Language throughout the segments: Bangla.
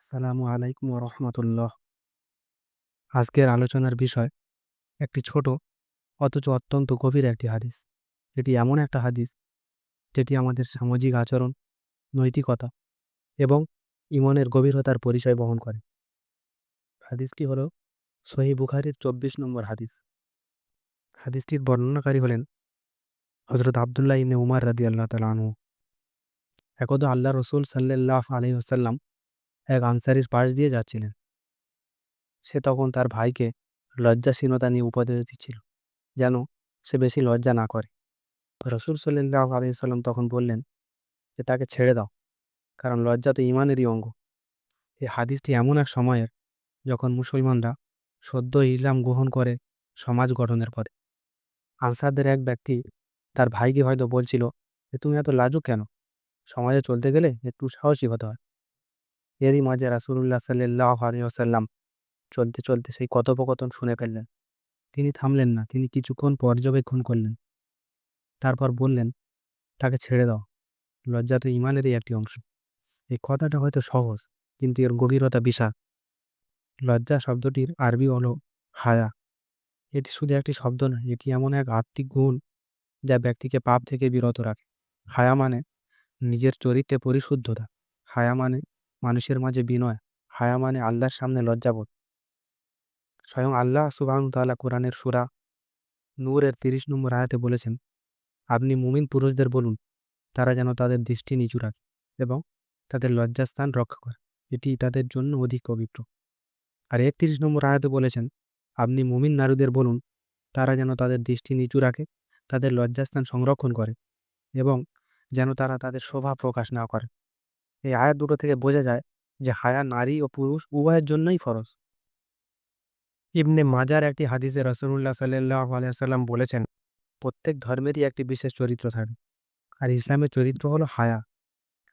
আসসালামু আলাইকুম রহমতুল্লাহ। আজকের আলোচনার বিষয় একটি ছোট অথচ অত্যন্ত গভীর একটি হাদিস। এটি এমন একটা হাদিস যেটি আমাদের সামাজিক আচরণ, নৈতিকতা এবং ইমনের গভীরতার পরিচয় বহন করে। হাদিসটি হলো সহি বুখারির চব্বিশ নম্বর হাদিস। হাদিসটির বর্ণনাকারী হলেন হজরত আবদুল্লাহ ইবনে উমার রাদি আল্লাহ তালা একদা আল্লাহ রসুল সাল্লাহ আলহি আসাল্লাম এক আনসারির পাশ দিয়ে যাচ্ছিলেন। সে তখন তার ভাইকে লজ্জাসীনতা নিয়ে উপদেশ দিচ্ছিল, যেন সে বেশি লজ্জা না করে। রসুল সাল্লাহ আলাইসাল্লাম তখন বললেন যে, তাকে ছেড়ে দাও, কারণ লজ্জা তো ইমানেরই অঙ্গ। এই হাদিসটি এমন এক সময়ের যখন মুসলমানরা সদ্য ইসলাম গ্রহণ করে সমাজ গঠনের পথে। আনসারদের এক ব্যক্তি তার ভাইকে হয়তো বলছিল যে, তুমি এত লাজুক কেন? সমাজে চলতে গেলে একটু সাহসী হতে হয়। এরই মাঝে রাসুল্লাহ সাল্লাহ আলিয়াল্লাম চলতে চলতে সেই কথোপকথন শুনে ফেললেন। তিনি থামলেন না, তিনি কিছুক্ষণ পর্যবেক্ষণ করলেন। তারপর বললেন, তাকে ছেড়ে দাও। লজ্জা তো ইমানেরই একটি অংশ। এই কথাটা হয়তো সহজ, কিন্তু এর গভীরতা বিশাল। লজ্জা শব্দটির আরবি হলো হায়া। এটি শুধু একটি শব্দ নয়, এটি এমন এক আত্মিক গুণ যা ব্যক্তিকে পাপ থেকে বিরত রাখে। হায়া মানে নিজের চরিত্রে পরিশুদ্ধতা। হায়া মানে মানুষের মাঝে বিনয়, হায়া মানে আল্লাহর সামনে লজ্জাবোধ। স্বয়ং আল্লাহ সুবাহ তাল্লাহ কোরআনের সুরা নূরের তিরিশ নম্বর আয়াতে বলেছেন, আপনি মুমিন পুরুষদের বলুন, তারা যেন তাদের দৃষ্টি নিচু রাখে এবং তাদের লজ্জাস্থান রক্ষা করে। এটি তাদের জন্য অধিক পবিত্র। আর একত্রিশ নম্বর আয়াতে বলেছেন, আপনি মুমিন নারীদের বলুন, তারা যেন তাদের দৃষ্টি নিচু রাখে, তাদের লজ্জাস্থান সংরক্ষণ করে এবং যেন তারা তাদের শোভা প্রকাশ না করে। এই আয়াত দুটো থেকে বোঝা যায় যে হায়া নারী ও পুরুষ উভয়ের জন্যই ফরজ। ইবনে মাজার একটি হাদিসে রসুল্লাহ সাল্লাহ আলিয়াল্লাম বলেছেন, প্রত্যেক ধর্মেরই একটি বিশেষ চরিত্র থাকে, আর ইসলামের চরিত্র হলো হায়া।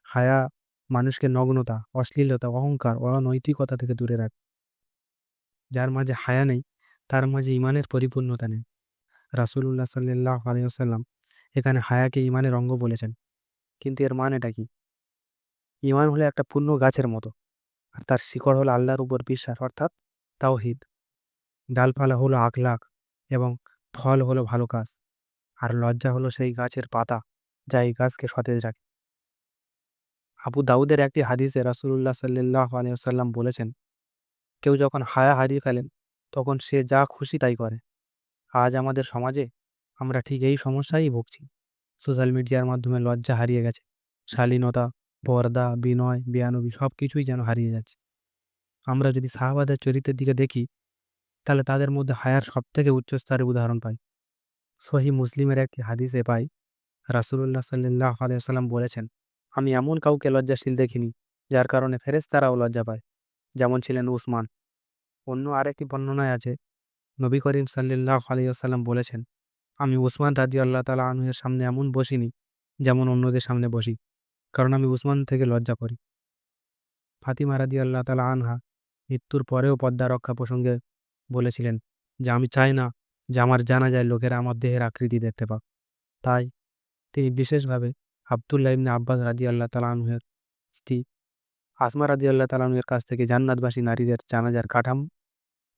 হায়া মানুষকে নগ্নতা, অশ্লীলতা, অহংকার, অনৈতিকতা থেকে দূরে রাখে। যার মাঝে হায়া নেই, তার মাঝে ইমানের পরিপূর্ণতা নেই। রাসুল্লাহ সাল্লাহ আলিয়াল্লাম এখানে হায়াকে ইমানের অঙ্গ বলেছেন। কিন্তু এর মানেটা কি? ইমান হলো একটা পূর্ণ গাছের মতো। আর তার শিকড় হলো আল্লাহর উপর বিশ্বাস, অর্থাৎ তাওহিদ। ডালপালা হলো আখলাখ এবং ফল হলো ভালো কাজ। আর লজ্জা হলো সেই গাছের পাতা, যা এই গাছকে সতেজ রাখে। আবু দাউদের একটি হাদিসে রাসুল্লাহ সাল্লাহ আলিয়াল্লাম বলেছেন, কেউ যখন হায়া হারিয়ে ফেলেন, তখন সে যা খুশি তাই করে। আজ আমাদের সমাজে আমরা ঠিক এই সমস্যাই ভুগছি। সোশ্যাল মিডিয়ার মাধ্যমে লজ্জা হারিয়ে গেছে, শালীনতা পর্দা, বিনয়, বিয়ানবি সব কিছুই যেন হারিয়ে যাচ্ছে। আমরা যদি শাহবাদের চরিত্রের দিকে দেখি, তাহলে তাদের মধ্যে হায়ার সব থেকে উচ্চস্তরের উদাহরণ পাই। সহি মুসলিমের একটি হাদিসে পাই রাসুল্লাহ সাল্লাহ আলিয়াল্লাম বলেছেন, আমি এমন কাউকে লজ্জাশীল দেখিনি, যার কারণে ফেরেস্তারাও লজ্জা পায়। যেমন ছিলেন উসমান। অন্য আরেকটি বর্ণনায় আছে, নবী করিম সাল্লাহ আলিয়াল্লাম বলেছেন, আমি উসমান রাজি আল্লাহ তালা আনুহের সামনে এমন বসিনি, যেমন অন্যদের সামনে বসি। কারণ আমি উসমান থেকে লজ্জা করি। ফাতিমা রাদি আল্লাহ তালা আনহা মৃত্যুর পরেও পদ্মা রক্ষা প্রসঙ্গে বলেছিলেন যে, আমি চাই না যে আমার জানা যায় লোকেরা আমার দেহের আকৃতি দেখতে পাক। তাই তিনি বিশেষভাবে আবদুল্লাহ ইবনে আব্বাস রাজি আল্লাহ তালাহের স্ত্রী আসমা রাজি আল্লাহ তালাহের কাছ থেকে জান্নাতবাসী নারীদের জানাজার কাঠাম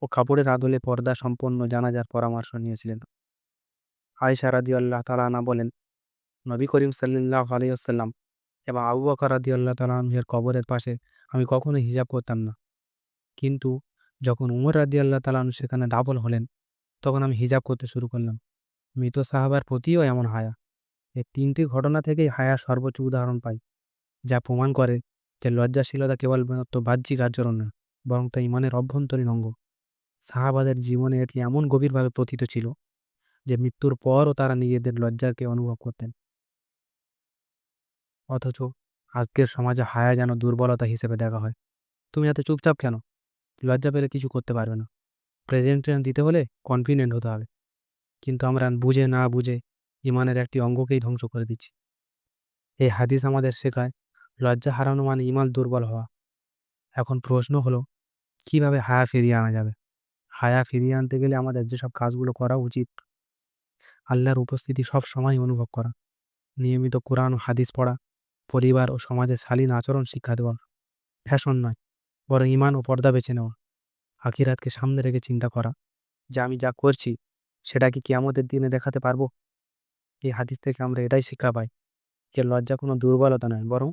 ও কাপড়ের আদলে পর্দা সম্পন্ন জানাজার পরামর্শ নিয়েছিলেন। আয়সা রাজি আল্লাহ তালানা বলেন, নবী করিম সাল্লাহ আলিয়াল্লাম এবং আবু বকর রাদি আল্লাহ তালা তালাহের কবরের পাশে আমি কখনো হিজাব করতাম না। কিন্তু যখন উমর রাদি আল্লাহ তালা তালাহন সেখানে দাবল হলেন, তখন আমি হিজাব করতে শুরু করলাম। মৃত সাহাবার প্রতিও এমন হায়া। এই তিনটি ঘটনা থেকেই হায়া সর্বোচ্চ উদাহরণ পাই, যা প্রমাণ করে যে লজ্জাশীলতা কেবল বাহ্যিক আচরণ না বরং তা ইমানের অভ্যন্তরীণ অঙ্গ। সাহাবাদের জীবনে এটি এমন গভীরভাবে প্রথিত ছিল যে মৃত্যুর পরও তারা নিজেদের লজ্জাকে অনুভব করতেন। অথচ আজকের সমাজে হায়া যেন দুর্বলতা হিসেবে দেখা হয়। তুমি এত চুপচাপ কেন? লজ্জা পেলে কিছু করতে পারবে না। প্রেজেন্টেশন দিতে হলে কনফিডেন্ট হতে হবে। কিন্তু আমরা বুঝে না বুঝে ইমানের একটি অঙ্গকেই ধ্বংস করে দিচ্ছি। এই হাদিস আমাদের শেখায়, লজ্জা হারানো মানে ইমান দুর্বল হওয়া। এখন প্রশ্ন হলো, কীভাবে হায়া ফিরিয়ে আনা যাবে? হায়া ফিরিয়ে আনতে গেলে আমাদের যেসব কাজগুলো করা উচিত, আল্লাহর উপস্থিতি সব সময় অনুভব করা। নিয়মিত কোরআন হাদিস পড়া পরিবার ও সমাজে শালীন আচরণ শিক্ষা দেওয়া ফ্যাশন নয়, বরং ইমান ও পর্দা বেছে নেওয়া আখিরাতকে সামনে রেখে চিন্তা করা, যে আমি যা করছি, সেটা কি কিয়ামতের দিনে দেখাতে পারব? এই হাদিস থেকে আমরা এটাই শিক্ষা পাই যে লজ্জা কোনো দুর্বলতা নয়, বরং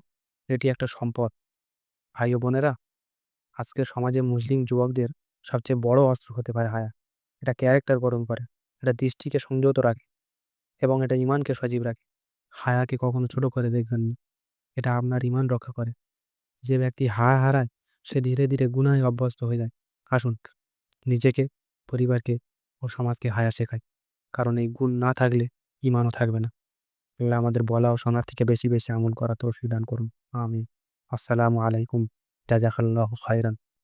এটি একটা সম্পদ। ভাই ও বোনেরা আজকের সমাজে মুসলিম যুবকদের সবচেয়ে বড় অস্ত্র হতে পারে হায়া। এটা ক্যারেক্টার গঠন করে, এটা দৃষ্টিকে সংযত রাখে এবং এটা ইমানকে সজীব রাখে। হায়াকে কখনো ছোট করে দেখবেন না। এটা আপনার ইমান রক্ষা করে। যে ব্যক্তি হায় হারায়, সে ধীরে ধীরে গুনায় অভ্যস্ত হয়ে যায়। আসুন, নিজেকে, পরিবারকে ও সমাজকে হায়া শেখায় কারণ এই গুণ না থাকলে ইমানও থাকবে না। এগুলো আমাদের বলা ও শোনার থেকে বেশি বেশি আমল করা তো দান করুন। আমি আসসালামু আলাইকুম। জাজাকাল্লাহ খায়রান।